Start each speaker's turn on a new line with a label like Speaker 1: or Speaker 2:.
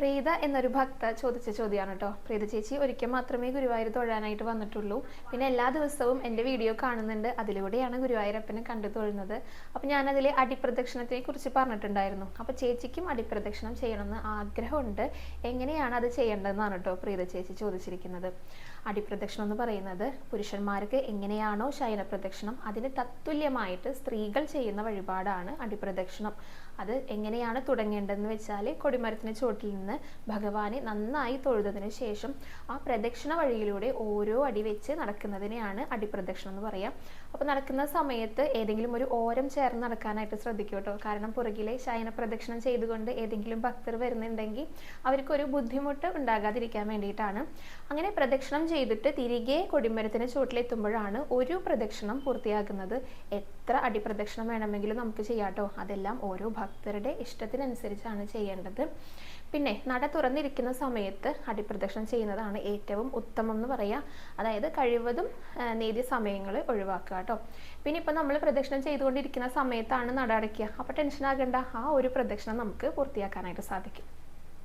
Speaker 1: പ്രീത എന്നൊരു ഭക്ത ചോദിച്ച ചോദ്യമാണ് കേട്ടോ. പ്രീത ചേച്ചി ഒരിക്കൽ മാത്രമേ ഗുരുവായൂർ തൊഴാനായിട്ട് വന്നിട്ടുള്ളൂ. പിന്നെ എല്ലാ ദിവസവും എന്റെ വീഡിയോ കാണുന്നുണ്ട്. അതിലൂടെയാണ് ഗുരുവായൂരപ്പനെ കണ്ടു തൊഴുന്നത്. അപ്പം ഞാനതിൽ അടിപ്രദക്ഷിണത്തിനെ കുറിച്ച് പറഞ്ഞിട്ടുണ്ടായിരുന്നു. അപ്പോൾ ചേച്ചിക്കും അടിപ്രദക്ഷിണം ചെയ്യണമെന്ന് ആഗ്രഹമുണ്ട്. എങ്ങനെയാണ് അത് ചെയ്യേണ്ടതെന്നാണ് കേട്ടോ പ്രീത ചേച്ചി ചോദിച്ചിരിക്കുന്നത്. അടിപ്രദക്ഷിണം എന്ന് പറയുന്നത് പുരുഷന്മാർക്ക് എങ്ങനെയാണോ ശയനപ്രദക്ഷിണം അതിന് തത്തുല്യമായിട്ട് സ്ത്രീകൾ ചെയ്യുന്ന വഴിപാടാണ് അടിപ്രദക്ഷിണം. അത് എങ്ങനെയാണ് തുടങ്ങേണ്ടതെന്ന് വെച്ചാൽ കൊടിമരത്തിന് ചോട്ടിൽ നിന്ന് ഭഗവാനെ നന്നായി തൊഴുതതിന് ശേഷം ആ പ്രദക്ഷിണ വഴിയിലൂടെ ഓരോ അടി വെച്ച് നടക്കുന്നതിനെയാണ് അടിപ്രദക്ഷിണം എന്ന് പറയാം. അപ്പോൾ നടക്കുന്ന സമയത്ത് ഏതെങ്കിലും ഒരു ഓരം ചേർന്ന് നടക്കാനായിട്ട് ശ്രദ്ധിക്കും കേട്ടോ കാരണം പുറകിലെ ശയന പ്രദക്ഷിണം ചെയ്തുകൊണ്ട് ഏതെങ്കിലും ഭക്തർ വരുന്നുണ്ടെങ്കിൽ അവർക്കൊരു ബുദ്ധിമുട്ട് ഉണ്ടാകാതിരിക്കാൻ വേണ്ടിയിട്ടാണ്. അങ്ങനെ പ്രദക്ഷിണം ചെയ്തിട്ട് തിരികെ കൊടിമരത്തിന് ചുവട്ടിലെത്തുമ്പോഴാണ് ഒരു പ്രദക്ഷിണം പൂർത്തിയാകുന്നത്. എത്ര അടിപ്രദക്ഷിണം വേണമെങ്കിലും നമുക്ക് ചെയ്യാട്ടോ? അതെല്ലാം ഓരോ ഭക്തരുടെ ഇഷ്ടത്തിനനുസരിച്ചാണ് ചെയ്യേണ്ടത്. പിന്നെ നട തുറന്നിരിക്കുന്ന സമയത്ത് അടിപ്രദക്ഷിണം ചെയ്യുന്നതാണ് ഏറ്റവും ഉത്തമം എന്ന് പറയാം. അതായത് കഴിവതും നേതിയ സമയങ്ങൾ ഒഴിവാക്കുക കേട്ടോ പിന്നെ ഇപ്പം നമ്മൾ പ്രദക്ഷിണം ചെയ്തുകൊണ്ടിരിക്കുന്ന സമയത്താണ് നട അടയ്ക്കുക. അപ്പോൾ ടെൻഷൻ ആകേണ്ട. ആ ഒരു പ്രദക്ഷിണം നമുക്ക് പൂർത്തിയാക്കാനായിട്ട് സാധിക്കും.